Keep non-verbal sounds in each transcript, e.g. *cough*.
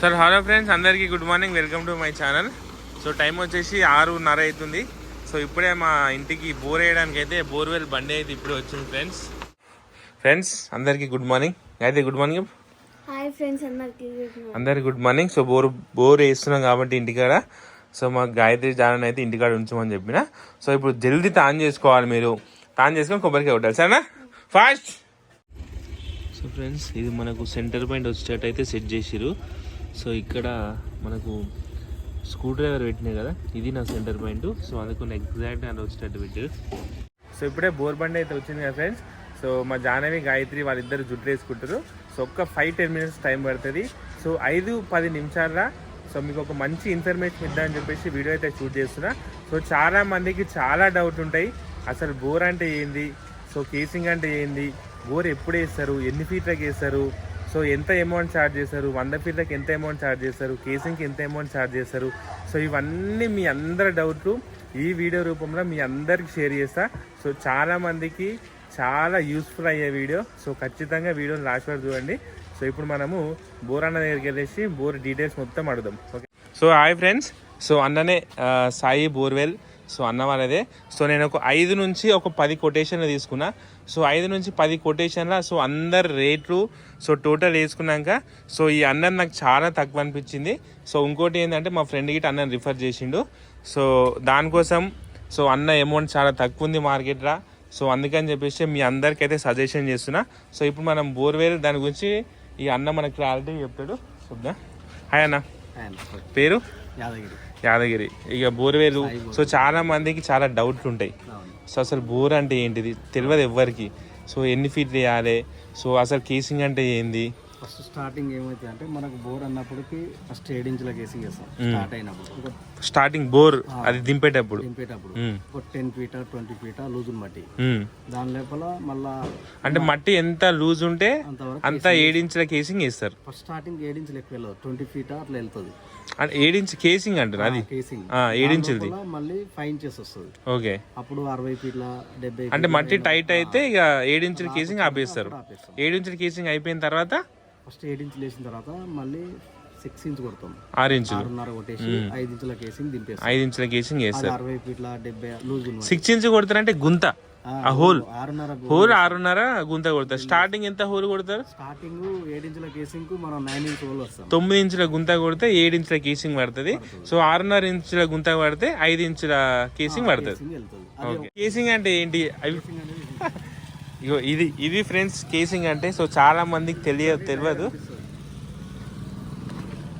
Sir hello friends అందరికీ good morning welcome to my channel so time వచ్చేసి ఆరున్నర అవుతుంది. సో ఇప్పుడే మా ఇంటికి బోర్ వేయడానికి అయితే బోర్వెల్ బండి అయితే ఇప్పుడే వచ్చింది ఫ్రెండ్స్ ఫ్రెండ్స్ అందరికీ గుడ్ మార్నింగ్ అయితే గుడ్ మార్నింగ్ హాయ్ ఫ్రెండ్స్ అందరికి. అందరికి good morning so bore bore వేస్తున్నాం కాబట్టి ఇంటికాడ. సో మా గాయత్రి జానన్ అయితే ఇంటికాడ ఉంచమని చెప్పిన. సో ఇప్పుడు జల్దీ తాన్ చేసుకోవాలి మీరు. తాన్ చేసుకొని కొబ్బరికాయ కొట్టాలి. సరేనా? ఫాస్ట్ సో ఫ్రెండ్స్ ఇది మనకు సెంటర్ పాయింట్ వచ్చేటట్టు అయితే సెట్ చేసిరు సో ఇక్కడ మనకు స్క్రూ డ్రైవర్ పెట్టినాయి కదా ఇది నా సెంటర్ పాయింట్ సో అందుకు ఎగ్జాక్ట్ అని వచ్చేటట్టు పెట్టారు. సో ఇప్పుడే బోర్ బండి అయితే వచ్చింది కదా ఫ్రెండ్స్ సో మా జాహ్నవి గాయత్రి వాళ్ళిద్దరు జుట్టు వేసుకుంటారు సో ఒక్క ఫైవ్ టెన్ మినిట్స్ టైం పడుతుంది. సో ఐదు పది నిమిషాల సో మీకు ఒక మంచి ఇన్ఫర్మేషన్ ఇద్దామని చెప్పేసి వీడియో అయితే షూట్ చేస్తున్నా. సో చాలా మందికి చాలా డౌట్ ఉంటాయి. అసలు బోర్ అంటే ఏంది? సో కేసింగ్ అంటే ఏంది? బోర్ ఎప్పుడు వేస్తారు? ఎన్ని ఫీట్లకి వేస్తారు? సో ఎంత అమౌంట్ ఛార్జ్ చేస్తారు వంద ఫీట్లకి ఎంత అమౌంట్ ఛార్జ్ చేస్తారు కేసింగ్కి ఎంత అమౌంట్ ఛార్జ్ చేస్తారు సో ఇవన్నీ మీ అందరి డౌట్లు ఈ వీడియో రూపంలో మీ అందరికి షేర్ చేస్తా. సో చాలామందికి చాలా యూస్ఫుల్ అయ్యే వీడియో సో ఖచ్చితంగా వీడియోని లాస్ట్ వరకు చూడండి. సో ఇప్పుడు మనము బోర్ అన్న దగ్గరికి వెళ్ళేసి బోర్ డీటెయిల్స్ మొత్తం అడుగుదాం. Okay so hi friends so అన్ననే సాయి బోర్వెల్. సో అన్నం అనేదే సో నేను ఒక ఐదు నుంచి ఒక పది కొటేషన్లు తీసుకున్నా. సో ఐదు నుంచి పది కొటేషన్ల సో అందరు రేట్లు సో టోటల్ వేసుకున్నాక సో ఈ అన్నర్ నాకు చాలా తక్కువ అనిపించింది. సో ఇంకోటి ఏంటంటే మా ఫ్రెండ్ గిట్ట అన్నని రిఫర్ చేసిండు. సో దానికోసం సో అన్న అమౌంట్ చాలా తక్కువ ఉంది మార్కెట్లో సో అందుకని చెప్పేసి మీ అందరికైతే సజెషన్ చేస్తున్నా. సో ఇప్పుడు మనం బోర్వేల్ దాని గురించి ఈ అన్న మనకి క్లారిటీ చెప్తాడు. చూద్దాం. హాయ్ అన్న. పేరు? యాదగిరి. యాదగిరి. ఇక బోర్వేలు సో చాలా మందికి చాలా డౌట్లు ఉంటాయి. సో అసలు బోర్ అంటే ఏంటిది? తెలియదు ఎవ్వరికి. సో ఎన్ని ఫీట్లు వేయాలి? సో అసలు కేసింగ్ అంటే ఏంది? ఫస్ట్ స్టార్టింగ్ ఏమైతుంది అంటే మనకు బోర్ అన్నప్పటికి ఫస్ట్ ఏడు ఇంచుల కేసింగ్ చేస్తాం. స్టార్ట్ అయినప్పుడు. స్టార్టింగ్ బోర్ అది దింపేటప్పుడు. దింపేటప్పుడు. ఒక టెన్ ఫీట్ ట్వంటీ ఫీట్ లూజుని బట్టి మ్మ్. దాని లోపల మళ్ళా అంటే మట్టి ఎంత లూజ్ ఉంటే అంత ఏడించుల కేసింగ్ వేస్తారు ఫస్ట్ స్టార్టింగ్ ఏడు ఇంచులు ఎక్కువ వెళ్ళదు. ట్వంటీ ఫీట్ అట్లా వెళ్తుంది. అంటే ఏడించ్ కేసింగ్ అంటారు అది? కేసింగ్ ఆ, ఏడించులది మళ్ళీ ఫైవ్ ఇంచెస్ వస్తుంది ఓకే. అప్పుడు అరవై ఫీట్ల డెబ్బై అంటే మట్టి టైట్ అయితే ఇక ఏడించుల కేసింగ్ ఆపేస్తారు. ఆపేస్తాం ఏడించుల కేసింగ్ అయిపోయిన తర్వాత? ఫస్ట్ ఏడు ఇంచులు వేసిన తర్వాత మళ్ళీ సిక్స్ ఇంచ్ కొడతాం. ఆరు ఇంచులు. ఆరున్నర కొట్టేసి ఐదు ఇంచుల కేసింగ్ దింపేస్తాం. ఐదు ఇంచుల కేసింగ్ వేస్తారు. అరవై ఫీట్ల డెబ్బై లూజ్ సిక్స్ ఇంచ్ కొడతారంటే గుంత. ఆ హోల్. హోల్ ఆరున్నర గుంత కొడతారు. స్టార్టింగ్ ఎంత హోల్ కొడతారు? స్టార్టింగ్ ఏడించుల కేసింగ్ మనం నైన్ ఇంచ్ హోల్ వస్తాం. తొమ్మిది ఇంచుల గుంత కొడితే ఏడు ఇంచుల కేసింగ్ పడుతుంది. సో ఆరున్నర ఇంచుల గుంత పడితే ఐదు ఇంచుల కేసింగ్ పడుతుంది. ఓకే కేసింగ్ అంటే ఏంటి? అవి *laughs* ఇగో ఇది ఇది ఫ్రెండ్స్ కేసింగ్ అంటే సో చాలా మందికి తెలియ తెలియదు.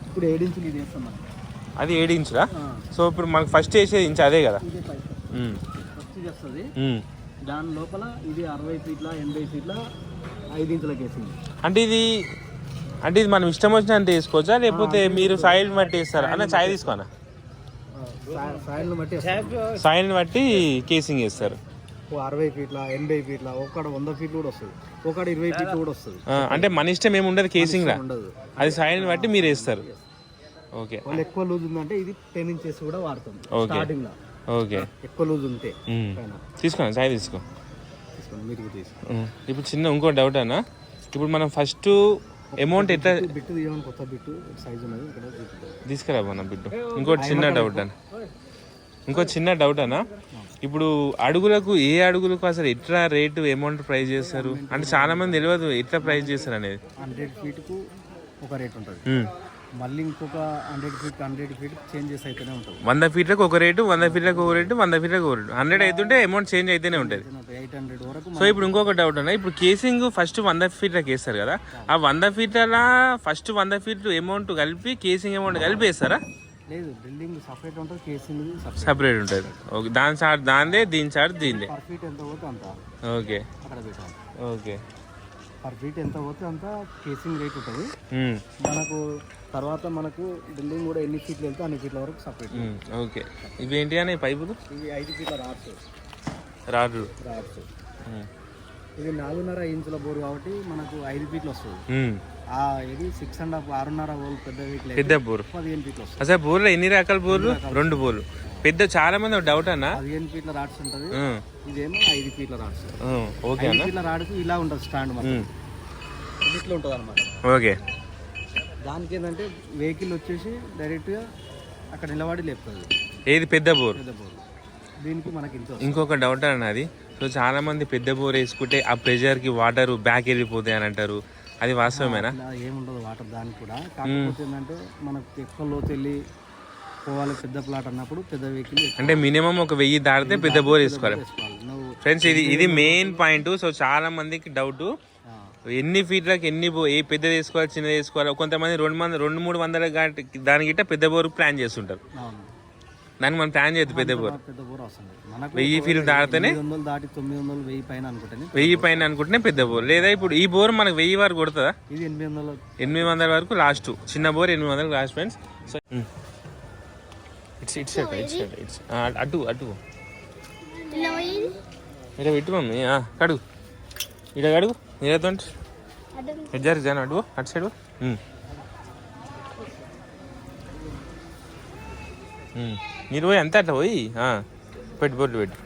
ఇప్పుడు ఏడించులు ఇది వేస్తాం మనం. అది ఏడు ఇంచులా? సో ఇప్పుడు మనకు ఫస్ట్ వేసేది ఇంచు అదే కదా? దాని లోపల ఇది అరవై ఫీట్ల ఎనభై ఫీట్ల ఐదు ఇంచుల కేసింగ్ అంటే ఇది అంటే ఇది మనం ఇష్టం వచ్చినంత వేసుకోవచ్చా? లేకపోతే మీరు సాయిల్ బట్టి వేస్తారా? అన్న చాయ్ తీసుకోనా? సాయిల్ని బట్టి. సాయిల్ని బట్టి కేసింగ్ వేస్తారు ఓ అరవై ఫీట్ల ఎనభై ఫీట్ల ఒకడ వంద ఫీట్లు కూడా వస్తుంది. ఒకడ ఇరవై ఫీట్లు కూడా వస్తుంది. అంటే మన ఇష్టం ఏమి ఉండదు కేసింగ్ లా ఉండదు. అది సాయిల్ని బట్టి మీరు వేస్తారు. ఓకే. వాళ్ళు ఎక్కువ లూజ్ ఉందంటే ఇది టెన్ ఇంచెస్ కూడా వాడతాం. Okay. ఓకే. ఎక్కువ లూజ్ ఉంటే. పైన. తీసుకోండి చాయ్ తీసుకో. తీసుకోండి మీరు తీసుకోండి. ఉమ్. ఇప్పుడు చిన్న ఇంకో డౌట్ అన్న. ఇప్పుడు మనం ఫస్ట్ అమౌంట్ ఎట్లా బిట్టు తీయమని కొత్త బిట్టు సైజు ఉన్నది ఇక్కడ. తీసుకురా మన బిడ్డు ఇంకోటి చిన్న డౌట్ అన్న. ఇంకో చిన్న డౌట్ అన్న. ఇప్పుడు అడుగులకు ఏ అడుగులకు అసలు ఎట్లా రేటు అమౌంట్ ప్రైస్ చేస్తారు? అంటే చాలా మంది తెలియదు ఎట్లా ప్రైస్ చేస్తారు అనేది. హండ్రెడ్ ఫీట్కు ఒక రేట్ ఉంటుంది. మళ్ళీ ఇంకొక hundred feet hundred feet changes అయితేనే ఉంటుంది. వంద ఫీట్లకు ఒక రేటు వంద ఫీట్లకు ఒక రేటు వంద ఫీట్లకు ఒక రేటు హండ్రెడ్ అవుతుంటే అమౌంట్ చేంజ్ అయితేనే ఉంటుంది. ఎయిట్ హండ్రెడ్ వరకు సో ఇప్పుడు ఇంకొక డౌట్ అన్న ఇప్పుడు కేసింగ్ ఫస్ట్ వంద ఫీట్లకు వేస్తారు కదా ఆ వంద ఫీట్ల ఫస్ట్ వంద ఫీట్లు అమౌంట్ కలిపి కేసింగ్ అమౌంట్ కలిపి వేస్తారా? లేదు బిల్డింగ్ సపరేట్ ఉంటుంది కేసింగ్ సపరేట్ ఉంటుంది. ఓకే దాని చార్జ్ దాందే దీని చార్జ్ దీనిదే. పర్ ఫీట్ ఎంత పోతే అంత. ఓకే అక్కడ పెట్టాలి. ఓకే పర్ ఫీట్ ఎంత పోతే అంత కేసింగ్ రేట్ ఉంటుంది. ఉమ్, మనకు తర్వాత మనకు బిల్డింగ్ కూడా ఎన్ని ఫీట్లు వెళ్తే అన్ని ఫీట్ల వరకు సపరేట్ ఓకే. ఇవి ఏంటి అని పైపులు? ఇవి ఐదు ఫీట్ల రాడ్స్. రాడు రాడ్స్. ఇది నాలుగున్నర ఇంచుల బోర్ కాబట్టి మనకు ఐదు ఫీట్లు వస్తుంది. ఇది సిక్స్ అండ్ హాఫ్ ఆరున్నర వోల్ పెద్ద ఫీట్లు పెద్ద బోర్. పదిహేను ఫీట్లు వస్తుంది. అసలు బోర్లు ఎన్ని రకాల బోర్లు? రెండు బోర్లు? పెద్ద చాలా మంది డౌట్ అన్న? పదిహేను ఫీట్ల రాడ్స్ ఉంటుంది. ఇదేమో ఐదు ఫీట్ల రాడ్స్. ఓకే ఫీట్ల రాడ్కు ఇలా ఉంటుంది స్టాండ్ ఇది ఇట్లా ఉంటుంది అనమాట ఓకే. దానికి ఏంటంటే వెహికల్ వచ్చేసి డైరెక్ట్గా అక్కడ నిలబడి లేపుతుంది. ఏది? పెద్ద బోర్. పెద్ద బోర్. దీనికి మనకి ఇంత. ఇంకొక డౌట్ అన్నది సో చాలా మంది పెద్ద బోర్ వేసుకుంటే ఆ ప్రెషర్కి వాటర్ బ్యాక్ వెళ్ళిపోతాయి అని అంటారు. అది వాస్తవమేనా? ఏముండదు వాటర్ దానికి కూడా. కాకపోతే ఏంటంటే మనకు ఎక్కువ లోతు వెళ్ళి పోవాలి పెద్ద ప్లాట్ అన్నప్పుడు పెద్ద వెహికల్ అంటే మినిమం ఒక వెయ్యి దాటితే పెద్ద బోర్ వేసుకోవాలి. ఫ్రెండ్స్ ఇది ఇది మెయిన్ పాయింట్ సో చాలా మందికి డౌట్ ఎన్ని ఫీట్లకు ఎన్ని ఏ పెద్దది వేసుకోవాలి చిన్నది వేసుకోవాలి కొంతమంది రెండు మంది రెండు మూడు వందల గంట దానికి గిట్ట పెద్ద బోర్ ప్లాన్ చేస్తుంటారు. అవును. దానికి మనం ప్లాన్ చేయొద్దు పెద్ద బోర్. పెద్ద బోర్ వస్తుంది మనకు వెయ్యి ఫీట్లు దాటితేనే వందలు దాటి తొమ్మిది వందలు వెయ్యి పైన అనుకుంటేనే వెయ్యి పైన అనుకుంటేనే పెద్ద బోర్. లేదా ఇప్పుడు ఈ బోర్ మనకు వెయ్యి వరకు కొడుతుందా? ఇది ఎనిమిది వందలు. ఎనిమిది వందల వరకు లాస్ట్ చిన్న బోర్ ఎనిమిది వందలు last friends so it's it's it's it's అటు అటు. ఇలా పెట్టు మమ్మీ కడుగు ఇక్కడ కడుగు అడుగు అటు? సైడు? ఉమ్. ఉమ్. మీరు పోయి ఎంత అట్లా పోయి? పెట్టు బొట్టు పెట్టు.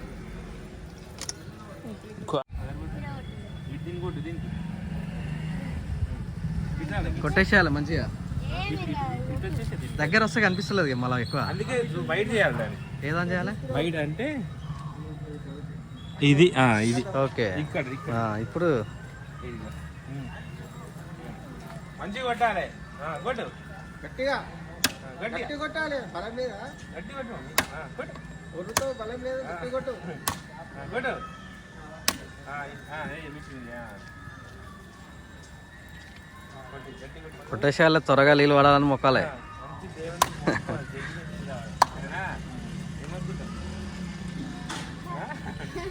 కొట్టేసేయాలి మంచిగా. దగ్గర వస్తే కనిపిస్తలేదు మళ్ళీ ఎక్కువ. అందుకే బయట చేయాలి ఏదని చేయాలి? బయట అంటే ఇది. ఆ, ఇది. ఓకే ఇక్కడ. ఇక్కడ ఇప్పుడు. మంచిగా కొట్టాలి. కొట్టు. గట్టిగా. ఆ, గట్టిగా. కొట్టాలి. బలం మీద గట్టి కొట్టు బలం మీద గట్టి కొట్టు. కొట్టు. గట్టి. కొట్టేసేయాలి త్వరగా నీళ్ళు పడాలని మొక్కాలి?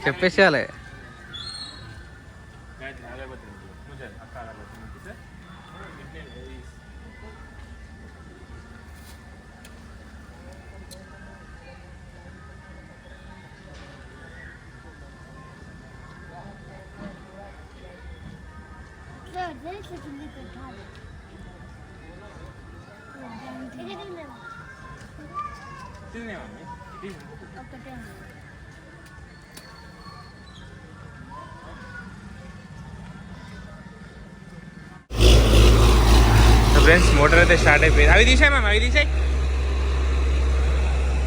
చెప్పేసేయాలి. ఫ్రెండ్స్ మోటార్ అయితే స్టార్ట్ అయిపోయింది. అవి తీసాయి మ్యామ్ అవి తీసాయి.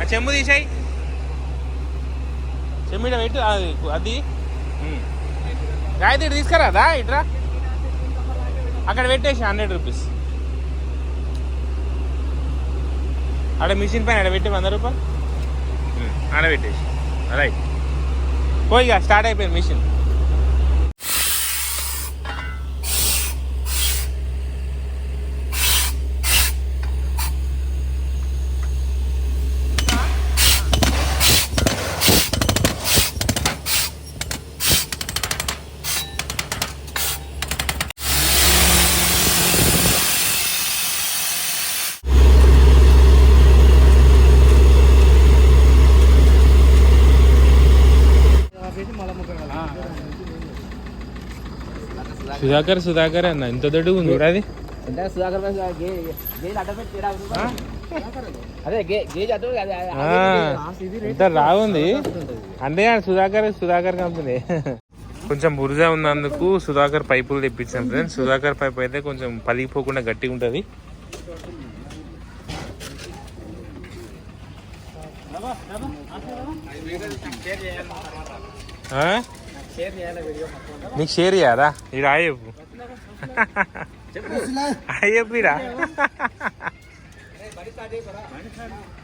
ఆ చెంబు తీసాయి. చెంబు ఈడ పెట్టు అది అది. గాయత్రి తీసుకురాదా ఇట్రా అక్కడ పెట్టేసి హండ్రెడ్ రూపీస్. ఆడ మిషన్ పైన ఆడ పెట్టి వంద రూపాయలు. ఉమ్, రైట్ పోయిగా స్టార్ట్ అయిపోయింది మిషన్ సుధాకర్ సుధాకర్ అన్న ఇంత దొడ్డుగా ఉంది అది. గేజ్ ఇంత రాగుంది అంటే సుధాకర్ సుధాకర్ కంపెనీ కొంచెం బురజా ఉన్నందుకు సుధాకర్ పైపులు తెప్పించాం ఫ్రెండ్స్ సుధాకర్ పైప్ అయితే కొంచెం పలిగిపోకుండా గట్టిగా ఉంటుంది. ఆ? నీకు షేర్ చేయరా ఇది ఆయప్పు అయ్యప్పిరా Let's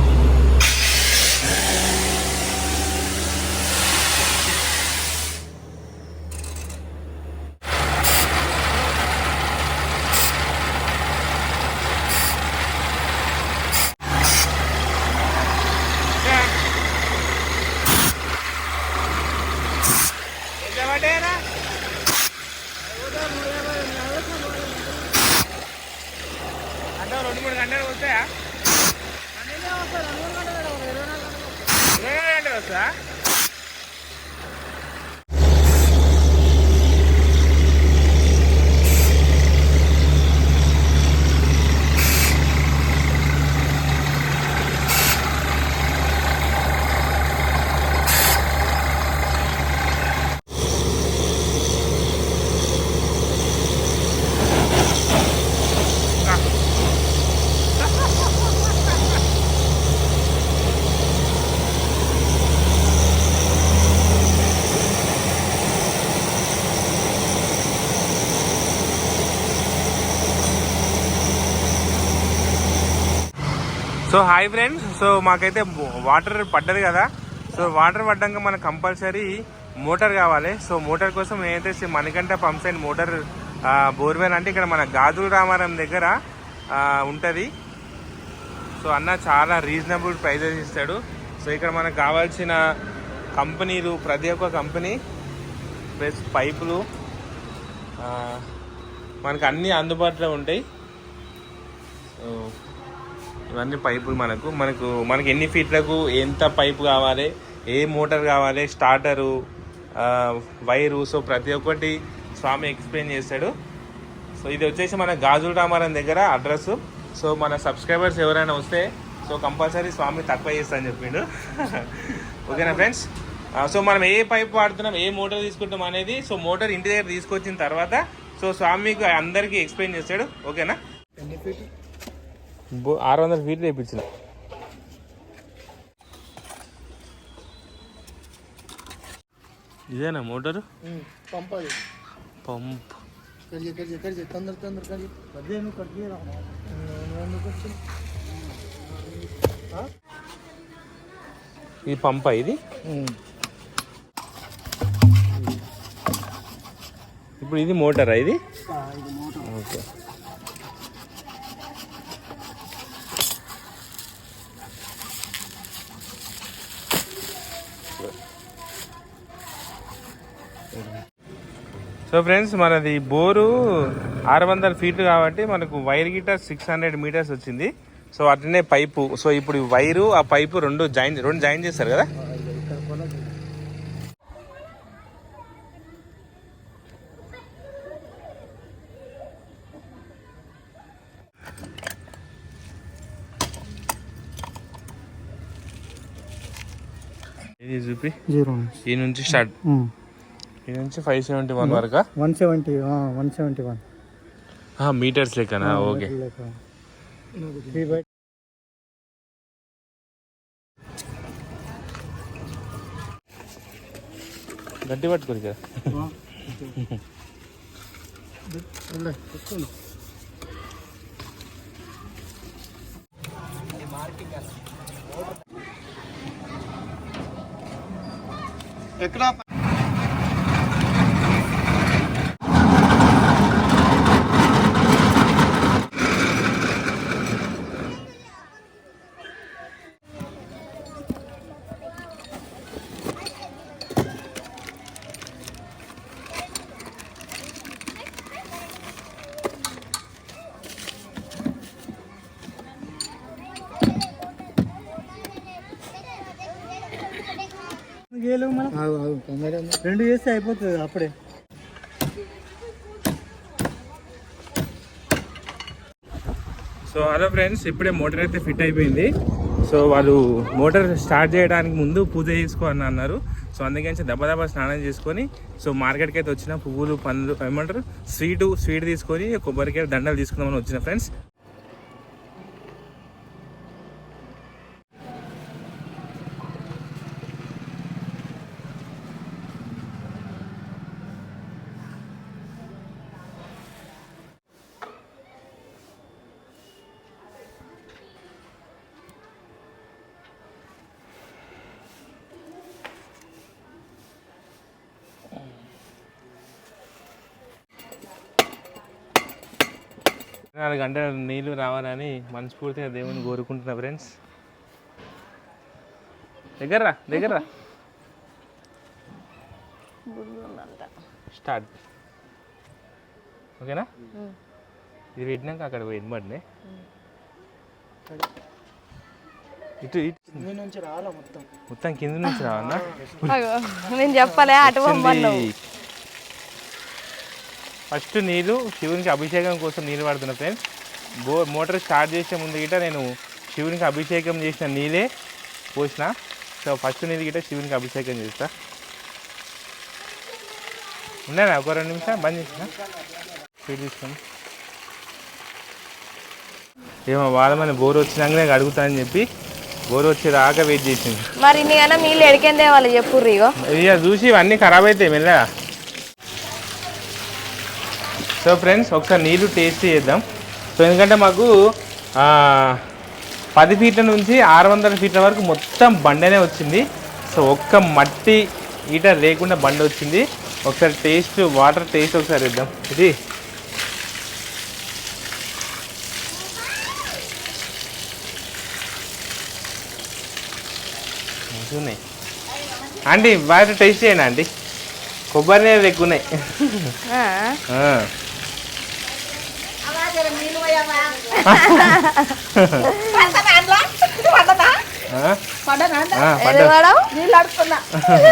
that. So hi friends so మాకైతే వాటర్ పడ్డది కదా. సో వాటర్ పడ్డాక మనకు కంపల్సరీ మోటార్ కావాలి. సో మోటార్ కోసం నేనైతే Shri Manikanta pumps and motor borewell అంటే ఇక్కడ మన గాజుల రామారం దగ్గర ఉంటుంది. సో అన్న చాలా రీజనబుల్ ప్రైజెస్ ఇస్తాడు. సో ఇక్కడ మనకు కావాల్సిన కంపెనీలు ప్రతి ఒక్క కంపెనీ ప్లస్ పైపులు మనకు అన్నీ అందుబాటులో ఉంటాయి. సో ఇవన్నీ పైపులు మనకు. మనకు మనకి ఎన్ని ఫీట్లకు ఎంత పైపు కావాలి ఏ మోటార్ కావాలి స్టార్టరు వైరు సో ప్రతి ఒక్కటి స్వామి ఎక్స్ప్లెయిన్ చేస్తాడు. సో ఇది వచ్చేసి మన గాజుల రామారం దగ్గర అడ్రస్. సో మన సబ్స్క్రైబర్స్ ఎవరైనా వస్తే సో కంపల్సరీ స్వామి తక్కువ చేస్తా అని చెప్పిండు. *laughs* ఓకేనా ఫ్రెండ్స్? సో మనం ఏ పైప్ వాడుతున్నాం ఏ మోటార్ తీసుకుంటాం అనేది సో మోటార్ ఇంటి దగ్గర తీసుకొచ్చిన తర్వాత సో స్వామికి అందరికీ ఎక్స్ప్లెయిన్ చేస్తాడు. ఓకేనా? ఎన్ని ఫీట్? ఆరు వందల ఫీట్లు తెప్పించిన ఇదేనా మోటారు? Pump pump. తొందర తొందర ఇది పంపా ఇది? ఇప్పుడు ఇది మోటారా ఇది? ఇది మోటార్. ఓకే. సో ఫ్రెండ్స్ మనది బోరు ఆరు వందల ఫీట్లు కాబట్టి మనకు వైర్ గిట్ట సిక్స్ హండ్రెడ్ మీటర్స్ వచ్చింది. సో అట్లనే పైపు. సో ఇప్పుడు వైరు ఆ పైపు రెండు జాయిన్ రెండు జాయిన్ చేస్తారు కదా? ఇది చూపి? ఈ నుంచి స్టార్ట్. ఈ నుంచి ఫైవ్ సెవెంటీ వన్ వరకు one seventy one seventy one metres లెక్కనా? Okay. Three by గట్టి పట్టుకోరు కదా? ఎక్కడ? రెండు చేస్తే అయిపోతుంది అప్పుడే. సో హలో ఫ్రెండ్స్ ఇప్పుడే మోటార్ అయితే ఫిట్ అయిపోయింది. సో వాళ్ళు మోటార్ స్టార్ట్ చేయడానికి ముందు పూజ చేసుకో అని అన్నారు. సో అందుకని దెబ్బ దెబ్బ స్నానం చేసుకొని సో మార్కెట్కి అయితే వచ్చిన పువ్వులు పండ్లు ఏమంటారు స్వీటు స్వీట్ తీసుకొని కొబ్బరికాయ దండలు తీసుకుందామని వచ్చిన ఫ్రెండ్స్. నాలుగు గంటల నీళ్ళు రావాలని మనస్ఫూర్తిగా దేవుని కోరుకుంటున్నా ఫ్రెండ్స్. దగ్గర దగ్గర స్టార్ట్. ఓకేనా? ఇది పెట్టినాక అక్కడ పోయింది బండి ఇటు ఇటు. నుంచి రావాలా మొత్తం? మొత్తం కింద నుంచి రావన్నా అగో, నేను చెప్పలే అటు ఫస్ట్ నీళ్ళు శివునికి అభిషేకం కోసం నీళ్ళు పడుతున్నా ఫ్రెండ్స్. బో మోటార్ స్టార్ట్ చేసే ముందు గిట నేను శివునికి అభిషేకం చేసిన నీళ్ళే పోసిన. సో ఫస్ట్ నీళ్ళు గిట శివునికి అభిషేకం చేస్తా. ఉన్నానా? ఒక రెండు నిమిషాలు బంద్ చేసిన? స్పీడ్ తీసుకోండి ఏమో వాళ్ళమని బోర్ వచ్చినాకనే అడుగుతానని చెప్పి బోర్ వచ్చి రాక వెయిట్ చేసింది. మరి నీళ్ళు ఎడికేందే వాళ్ళు ఇగో? ఇక చూసి ఇవన్నీ ఖరాబ్ అవుతాయి మెల్లగా. సో ఫ్రెండ్స్ ఒకసారి నీళ్ళు టేస్ట్ చేద్దాం. సో ఎందుకంటే మాకు పది ఫీట్ల నుంచి ఆరు వందల ఫీట్ల వరకు మొత్తం బండనే వచ్చింది. సో ఒక్క మట్టి ఈటర్ లేకుండా బండి వచ్చింది. ఒకసారి టేస్ట్ వాటర్ టేస్ట్ ఒకసారి ఇద్దాం ఇది. ఉన్నాయి ఆంటీ వాటర్ టేస్ట్ చేయండి ఆంటీ. కొబ్బరి నీళ్ళు ఎక్కువ ఉన్నాయి. ఏది పడ్డా. వాడవు? *laughs*